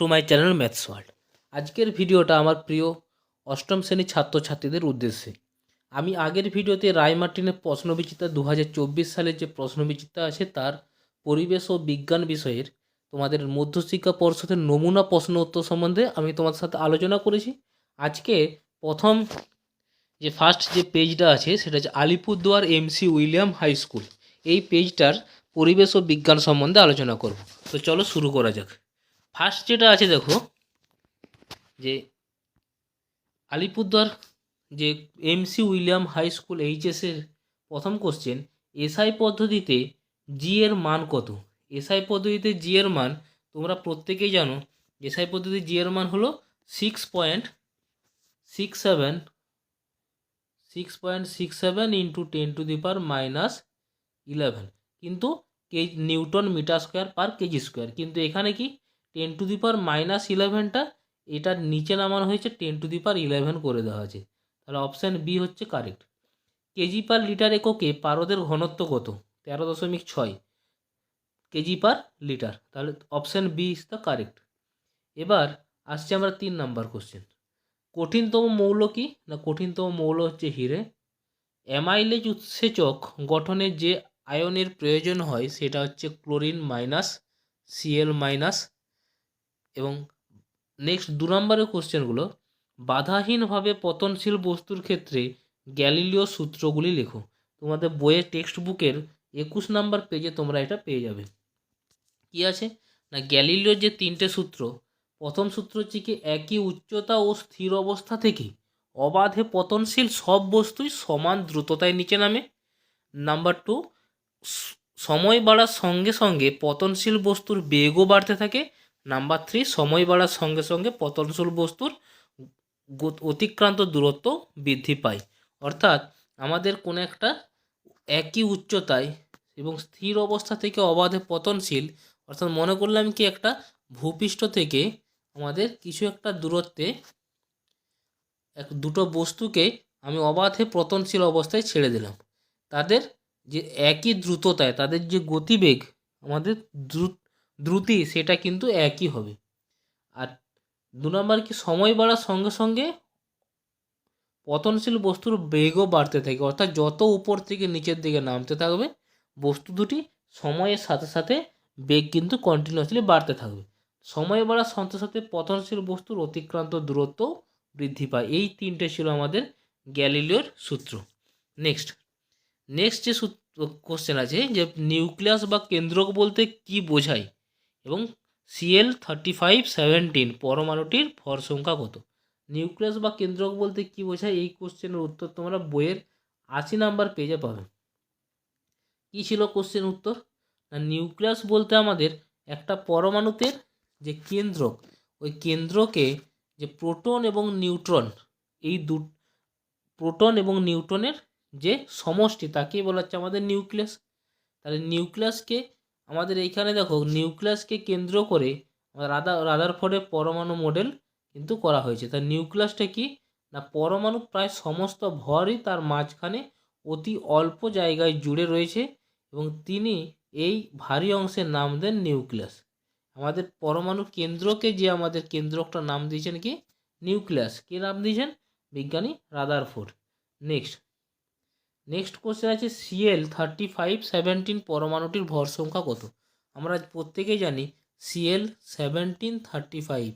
To my channel maths world আজকের ভিডিওটা আমার প্রিয় অষ্টম শ্রেণির ছাত্রছাত্রীদের উদ্দেশ্যে। আমি আগের ভিডিওতে রায় মার্টিনের প্রশ্নবিচিত্রা দু হাজার চব্বিশ সালের যে প্রশ্নবিচিত্রা আছে, তার পরিবেশ ও বিজ্ঞান বিষয়ের তোমাদের মধ্যশিক্ষা পর্ষদের নমুনা প্রশ্ন উত্তর সম্বন্ধে আমি তোমাদের সাথে আলোচনা করেছি। আজকে প্রথম যে ফার্স্ট যে পেজটা আছে, সেটা হচ্ছে Alipurduar MC William high school এই পেজটার পরিবেশ ও বিজ্ঞান সম্বন্ধে আলোচনা করব। তো চলো শুরু করা যাক। ফার্স্ট যেটা আছে দেখো, যে আলিপুরদুয়ার যে এমসি উইলিয়াম হাই স্কুল এইচএসের প্রথম কোশ্চেন এসআই পদ্ধতিতে জি এর মান কত? এসআই পদ্ধতিতে জি এর মান তোমরা প্রত্যেকেই জানো এসআই পদ্ধতিতে জি এর মান হলো six point six seven six point six seven into ten to the power minus eleven কিন্তু কে newton metre square per kg square কিন্তু এখানে কি? Ten to the power minus ইলেভেনটা, এটার নিচে নামানো হয়েছে ten to the power eleven করে দেওয়া আছে তাহলে অপশান বি হচ্ছে কারেক্ট। কেজি পার লিটার এককে পারদের ঘনত্ব কত? তেরো দশমিক ছয় কেজি পার লিটার। তাহলে option B is the correct. এবার আসছে আমরা তিন নাম্বার কোশ্চেন। কঠিনতম মৌল কি? না, কঠিনতম মৌল হচ্ছে হিরে। অ্যামাইলেজ উৎসেচক গঠনে যে আয়নের প্রয়োজন হয়, সেটা হচ্ছে ক্লোরিন মাইনাস সিএল মাইনাস এবং নেক্সট দু নম্বরের কোশ্চেনগুলো বাধাহীনভাবে পতনশীল বস্তুর ক্ষেত্রে গ্যালিলীয় সূত্রগুলি লেখো। তোমাদের বইয়ের টেক্সট বুকের একুশ নাম্বার পেজে তোমরা এটা পেয়ে যাবে। কি আছে? না, গ্যালিলিওর যে তিনটে সূত্র, প্রথম সূত্র হচ্ছে কি, একই উচ্চতা ও স্থির অবস্থা থেকে অবাধে পতনশীল সব বস্তুই সমান দ্রুততায় নিচে নামে। নাম্বার টু সময় বাড়ার সঙ্গে সঙ্গে পতনশীল বস্তুর বেগও বাড়তে থাকে নাম্বার থ্রি সময় বাড়ার সঙ্গে সঙ্গে পতনশীল বস্তুর অতিক্রান্ত দূরত্ব বৃদ্ধি পায়। অর্থাৎ আমাদের কোনো একটা একই উচ্চতায় এবং স্থির অবস্থা থেকে অবাধে পতনশীল, অর্থাৎ মনে করলাম কি একটা ভূপৃষ্ঠ থেকে আমাদের কিছু একটা দূরত্বে এক দুটো বস্তুকে আমি অবাধে পতনশীল অবস্থায় ছেড়ে দিলাম। তাদের যে একই দ্রুততায়, তাদের যে গতিবেগ আমাদের দ্রুত দ্রুতি সেটা কিন্তু একই হবে। আর দু নম্বর কি, সময় বাড়ার সঙ্গে সঙ্গে পতনশীল বস্তুর বেগও বাড়তে থাকে। অর্থাৎ যত উপর থেকে নিচের দিকে নামতে থাকবে, বস্তু দুটি সময়ের সাথে সাথে বেগ কিন্তু কন্টিনিউয়াসলি বাড়তে থাকবে। সময় বাড়ার সাথে সাথে পতনশীল বস্তুর অতিক্রান্ত দূরত্ব বৃদ্ধি পায়। এই তিনটে ছিল আমাদের গ্যালিলিওর সূত্র। নেক্সট নেক্সট যে সূত্র কোশ্চেন আছে যে নিউক্লিয়াস বা কেন্দ্রক বলতে কি বোঝায়? এবং সিএল থার্টি ফাইভ সেভেন্টিন পরমাণুটির ভর সংখ্যা কত? নিউক্লিয়াস বা কেন্দ্রক বলতে কি বোঝায়? এই কোশ্চেনের উত্তর তোমরা বইয়ের আশি নাম্বার পেজে পাবে। কী ছিল কোশ্চেন উত্তর? না, নিউক্লিয়াস বলতে আমাদের একটা পরমাণুতে যে কেন্দ্রক, ওই কেন্দ্রকে যে প্রোটন এবং নিউট্রন, এই দু, প্রোটন এবং নিউট্রনের যে সমষ্টি, তাকেই বলা হচ্ছে আমাদের নিউক্লিয়াস। তাহলে নিউক্লিয়াসকে আমাদের এইখানে দেখো নিউক্লিয়াসকে কেন্দ্র করে রাদা রাদারফোর্ডের পরমাণু মডেল কিন্তু করা হয়েছে। তার নিউক্লিয়াসটা কি? না, পরমাণু প্রায় সমস্ত ভরই তার মাঝখানে অতি অল্প জায়গায় জুড়ে রয়েছে এবং তিনি এই ভারী অংশের নাম দেন নিউক্লিয়াস আমাদের পরমাণু কেন্দ্রকে যে আমাদের কেন্দ্রকটার নাম দিয়েছেন কি? নিউক্লিয়াস কে নাম দিয়েছেন? বিজ্ঞানী রাদারফোর্ড নেক্সট নেক্সট কোশ্চেন আছে সিএল থার্টি ফাইভ সেভেন্টিন পরমাণুটির ভর সংখ্যা কত? আমরা প্রত্যেকেই জানি CL seventeen thirty five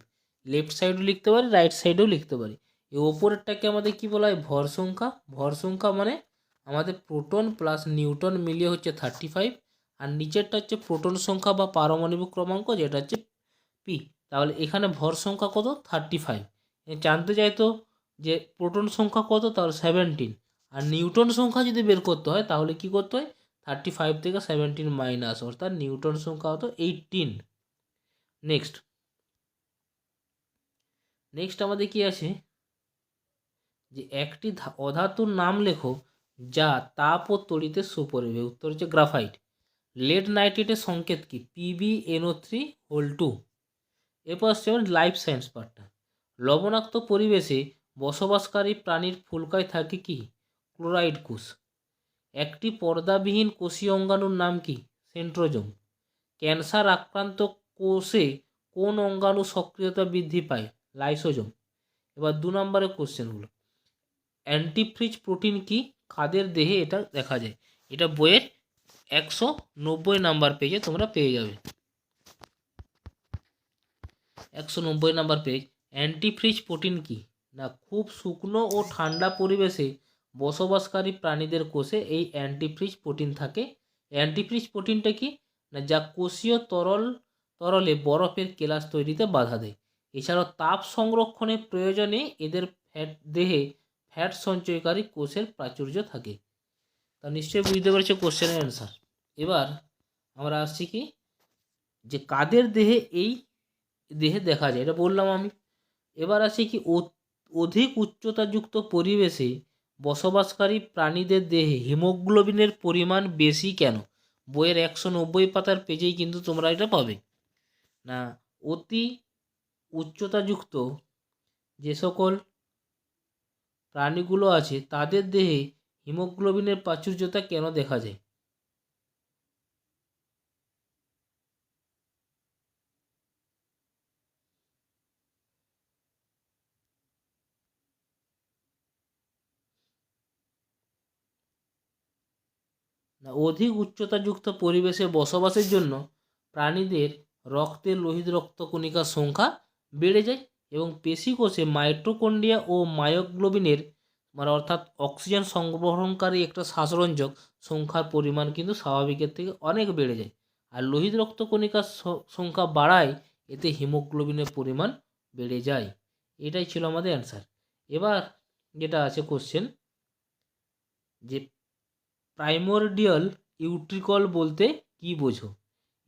left সাইডও লিখতে পারি রাইট সাইডেও লিখতে পারি। এই ওপরেরটাকে আমাদের কি বলা হয়? ভর সংখ্যা। ভর সংখ্যা মানে আমাদের প্রোটন প্লাস নিউটন মিলিয়ে হচ্ছে থার্টি ফাইভ আর নিচেরটা হচ্ছে প্রোটন সংখ্যা বা পারমাণবিক ক্রমাঙ্ক, যেটা হচ্ছে পি তাহলে এখানে ভর সংখ্যা কত? থার্টি ফাইভ জানতে চাইতো যে প্রোটন সংখ্যা কত? তাহলে সেভেন্টিন আর নিউটন সংখ্যা যদি বের করতে হয়, তাহলে কি করতে হয়? থার্টি ফাইভ থেকে সেভেন্টিন মাইনাস অর্থাৎ নিউটন সংখ্যা হতো এইটিন নেক্সট নেক্সট আমাদের কি আছে? যে একটি অধাতুর নাম লেখো যা তাপ ও তড়িতে সুপরিবে। উত্তর হচ্ছে গ্রাফাইট লেড নাইট্রেটের সংকেত কি? Pb NO three whole two এরপর আসছে লাইফ সায়েন্স পার্টটা লবণাক্ত পরিবেশে বসবাসকারী প্রাণীর ফুলকায় থাকে কি? ক্লোরাইড কোষ। একটি পর্দাবিহীন কোষীয় অঙ্গাণুর নাম কি? সেন্ট্রোজোম। ক্যান্সার আক্রান্ত কোষে কোন অঙ্গাণু সক্রিয়তা বৃদ্ধি পায়? লাইসোজোম। এবার দু নম্বরের কোশ্চেনগুলো। অ্যান্টিফ্রিজ প্রোটিন কি? কাদের দেহে এটা দেখা যায়? এটা বইয়ের একশো নব্বই নাম্বার পেজে তোমরা পেয়ে যাবে। একশো নব্বই নাম্বার পেজ। অ্যান্টিফ্রিজ প্রোটিন কি? না, খুব শুকনো ও ঠান্ডা পরিবেশে বসবাসকারী প্রাণীদের কোষে এই অ্যান্টিফ্রিজ প্রোটিন থাকে। অ্যান্টিফ্রিজ প্রোটিনটা কি? না, যা কোষীয় তরল, তরলে বরফের কেলাস তৈরিতে বাধা দেয়। এছাড়াও তাপ সংরক্ষণের প্রয়োজনে এদের ফ্যাট দেহে ফ্যাট সঞ্চয়কারী কোষের প্রাচুর্য থাকে। তা নিশ্চয়ই বুঝতে পেরেছ কোশ্চেনের অ্যান্সার এবার আমরা আসছি কি? যে কাদের দেহে এই দেহে দেখা যায়, এটা বললাম আমি। এবার আসি কি অধিক উচ্চতাযুক্ত পরিবেশে বসবাসকারী প্রাণীদের দেহে হিমোগ্লোবিনের পরিমাণ বেশি কেন? বইয়ের একশো নব্বই পাতার পেজেই কিন্তু তোমরা এটা পাবে। না, অতি উচ্চতাযুক্ত যে সকল প্রাণীগুলো আছে, তাদের দেহে হিমোগ্লোবিনের প্রাচুর্যতা কেন দেখা যায়? না, অধিক উচ্চতাযুক্ত পরিবেশে বসবাসের জন্য প্রাণীদের রক্তের লোহিত রক্তকণিকার সংখ্যা বেড়ে যায় এবং পেশিকোষে মাইট্রোকন্ডিয়া ও মায়োগ্লোবিনের মানে অর্থাৎ অক্সিজেন সংগ্রহণকারী একটা শ্বাসরঞ্জক সংখ্যার পরিমাণ কিন্তু স্বাভাবিকের থেকে অনেক বেড়ে যায়। আর লোহিত রক্তকণিকার সংখ্যা বাড়ায়, এতে হিমোগ্লোবিনের পরিমাণ বেড়ে যায়। এটাই ছিল আমাদের অ্যান্সার এবার যেটা আছে কোশ্চেন যে প্রাইমোরডিয়াল ইউট্রিকল বলতে কি বোঝো?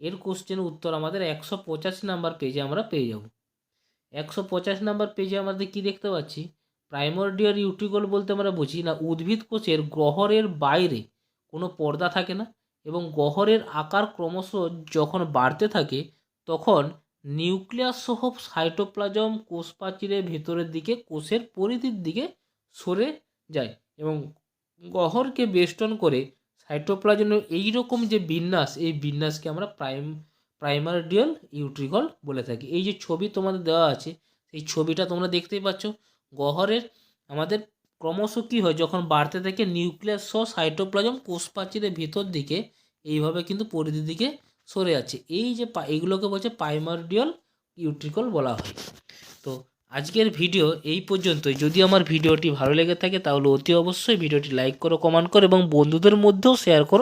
এর কোশ্চেন উত্তর আমাদের একশো পঁচাশি নাম্বার পেজে আমরা পেয়ে যাব। একশো পঁচাশি নাম্বার পেজে আমাদের কি দেখতে পাচ্ছি? প্রাইমোরডিয়াল ইউট্রিকল বলতে আমরা বুঝি না, উদ্ভিদ কোষের গহরের বাইরে কোনো পর্দা থাকে না এবং গহরের আকার ক্রমশ যখন বাড়তে থাকে তখন নিউক্লিয়াস সহ সাইটোপ্লাজম কোষ প্রাচীরের ভেতরের দিকে কোষের পরিধির দিকে সরে যায় এবং গহরকে বেষ্টন করে সাইটোপ্লাজমের এই রকম যে বিন্যাস, এই বিন্যাসকে আমরা প্রাইম প্রাইমারডিয়াল ইউট্রিকল বলে থাকি। এই যে ছবি তোমাদের দেওয়া আছে, সেই ছবিটা তোমরা দেখতেই পাচ্ছ। গহরের আমাদের ক্রমশ কী হয়, যখন বাড়তে থাকে নিউক্লিয়াস সহ সাইটোপ্লাজম কোষ প্রাচীরের ভিতর দিকে, এইভাবে কিন্তু পরিধির দিকে সরে যাচ্ছে। এই যে এইগুলোকে বলছে প্রাইমারডিয়াল ইউট্রিকল বলা হয়। তো আজকের ভিডিও এই পর্যন্তই। যদি আমার ভিডিওটি ভালো লেগে থাকে তাহলে অতি অবশ্যই ভিডিওটি লাইক করো, কমেন্ট করো এবং বন্ধুদের মধ্যেও শেয়ার করো।